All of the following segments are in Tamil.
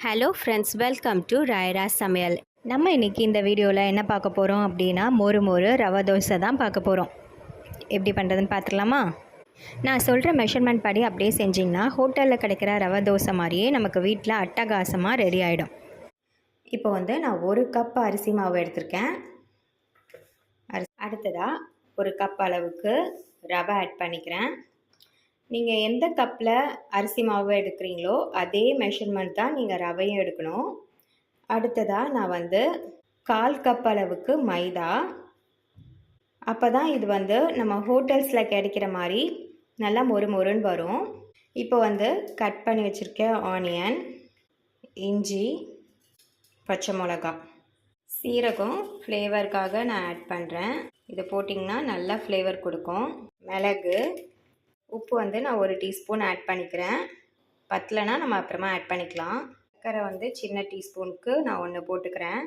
Hello friends welcome to Rayara Samayal நம்ம இன்றைக்கி இந்த வீடியோவில் என்ன பார்க்க போகிறோம் அப்படின்னா மொறு மொறு ரவை தோசை தான் பார்க்க போகிறோம் எப்படி பண்ணுறதுன்னு பார்த்துக்கலாமா நான் சொல்கிற மெஷர்மெண்ட் படி அப்படியே செஞ்சிங்கன்னா ஹோட்டலில் கிடைக்கிற ரவை தோசை மாதிரியே நமக்கு வீட்டில் அட்டகாசமாக ரெடி ஆகிடும் இப்போ வந்து நான் ஒரு கப் அரிசி மாவு எடுத்திருக்கேன். அரிசி அடுத்ததாக ஒரு கப் அளவுக்கு ரவை ஆட் பண்ணிக்கிறேன். நீங்கள் எந்த கப்பில் அரிசி மாவு எடுக்கிறீங்களோ அதே மெஷர்மெண்ட் தான் நீங்கள் ரவையும் எடுக்கணும். அடுத்ததாக நான் வந்து கால் கப் அளவுக்கு மைதா. அப்போ தான் இது வந்து நம்ம ஹோட்டல்ஸில் கிடைக்கிற மாதிரி நல்லா மொறு மொறுன்னு வரும். இப்போ வந்து கட் பண்ணி வச்சுருக்க ஆனியன் இஞ்சி பச்சை மிளகா. சீரகம் ஃப்ளேவருக்காக நான் ஆட் பண்ணுறேன் இதை போட்டிங்கன்னா நல்லா ஃப்ளேவர் கொடுக்கும். மிளகு உப்பு வந்து நான் ஒரு டீஸ்பூன் ஆட் பண்ணிக்கிறேன். பத்தலைனா நம்ம அப்புறமா ஆட் பண்ணிக்கலாம். சர்க்கரை வந்து சின்ன டீஸ்பூனுக்கு நான் ஒன்று போட்டுக்கிறேன்.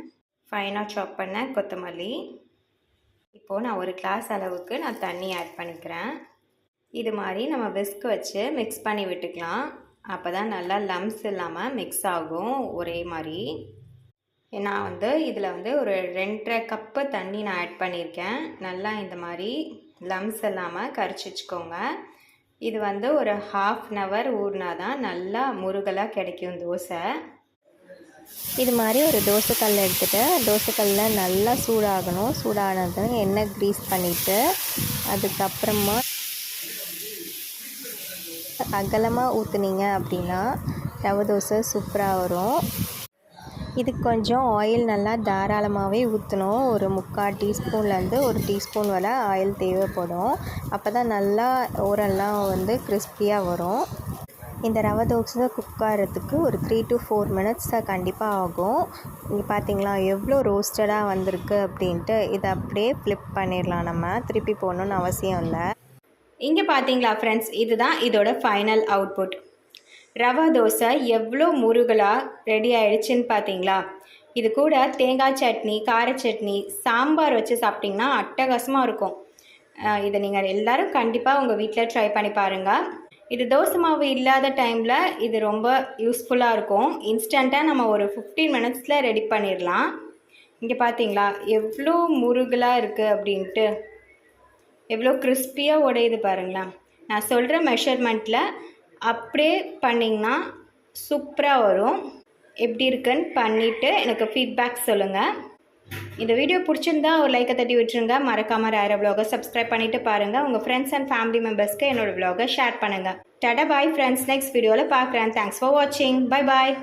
ஃபைனாக சாப் பண்ண கொத்தமல்லி. இப்போது நான் ஒரு கிளாஸ் அளவுக்கு நான் தண்ணி ஆட் பண்ணிக்கிறேன். இது மாதிரி நம்ம விஸ்க் வச்சு மிக்ஸ் பண்ணி விட்டுக்கலாம். அப்போ தான் நல்லா லம்ஸ் இல்லாமல் மிக்ஸ் ஆகும் ஒரே மாதிரி. நான் வந்து இதில் வந்து ஒரு ரெண்டரை கப்பு தண்ணி நான் ஆட் பண்ணியிருக்கேன். நல்லா இந்த மாதிரி லம்ஸ் இல்லாமல் கரைச்சி வச்சுக்கோங்க. இது வந்து ஒரு ஹாஃப் அன் ஹவர் ஊறினா தான் நல்லா முருகலாக கிடைக்கும் தோசை. இது மாதிரி ஒரு தோசைக்கல் எடுத்துகிட்டு தோசைக்கல்லில் நல்லா சூடாகணும். சூடானது எண்ணெய் க்ரீஸ் பண்ணிவிட்டு அதுக்கப்புறமா அகலமாக ஊற்றுனீங்க அப்படின்னா ரவை தோசை சூப்பராக வரும். இதுக்கு கொஞ்சம் ஆயில் நல்லா தாராளமாகவே ஊற்றணும் ஒரு முக்கால் டீஸ்பூன்லேருந்து ஒரு டீஸ்பூன் வரை ஆயில் தேவைப்படும். அப்போ தான் நல்லா ஓரெல்லாம் வந்து கிறிஸ்பியாக வரும். இந்த ரவை தோசை குக் ஆகிறதுக்கு ஒரு த்ரீ டு ஃபோர் மினிட்ஸ் கண்டிப்பாக ஆகும். இங்கே பார்த்தீங்களா எவ்வளோ ரோஸ்டடாக வந்திருக்கு அப்படின்ட்டு இதை அப்படியே ஃப்ளிப் பண்ணிடலாம் நம்ம. திருப்பி போகணுன்னு அவசியம் இல்லை. இங்கே பார்த்தீங்களா ஃப்ரெண்ட்ஸ் இதுதான் இதோட ஃபைனல் அவுட்புட் ரவா தோசை எவ்வளோ முருகலாக ரெடி ஆயிடுச்சுன்னு பார்த்தீங்களா இது கூட தேங்காய் சட்னி கார சட்னி சாம்பார் வச்சு சாப்பிட்டிங்கன்னா அட்டகாசமாக இருக்கும். இதை நீங்கள் எல்லோரும் கண்டிப்பாக உங்கள் வீட்டில் ட்ரை பண்ணி பாருங்கள் இது தோசை மாவு இல்லாத டைமில் இது ரொம்ப யூஸ்ஃபுல்லாக இருக்கும். இன்ஸ்டண்ட்டாக நம்ம ஒரு ஃபிஃப்டீன் மினிட்ஸில் ரெடி பண்ணிடலாம். இங்கே பார்த்தீங்களா எவ்வளோ முருகலாக இருக்குது அப்படின்ட்டு. எவ்வளோ கிறிஸ்பியாக உடையுது பாருங்களேன். நான் சொல்கிற மெஷர்மெண்ட்டில் அப்படியே பண்ணிங்கன்னா சூப்பராக வரும். எப்படி இருக்குன்னு பண்ணிவிட்டு எனக்கு ஃபீட்பேக் சொல்லுங்கள் இந்த வீடியோ பிடிச்சிருந்தா ஒரு லைக்கை தட்டி விட்டுருங்க. மறக்காமல் ரேர விலாகை சப்ஸ்கிரைப் பண்ணிவிட்டு பாருங்கள் உங்கள் ஃப்ரெண்ட்ஸ் அண்ட் ஃபேமிலி மெம்பர்ஸ்க்கு என்னோடய விலாகை ஷேர் பண்ணுங்கள் டடா பாய் ஃப்ரெண்ட்ஸ் நெக்ஸ்ட் வீடியோவில் பார்க்குறேன் தேங்க்ஸ் ஃபார் வாட்சிங் பை பாய்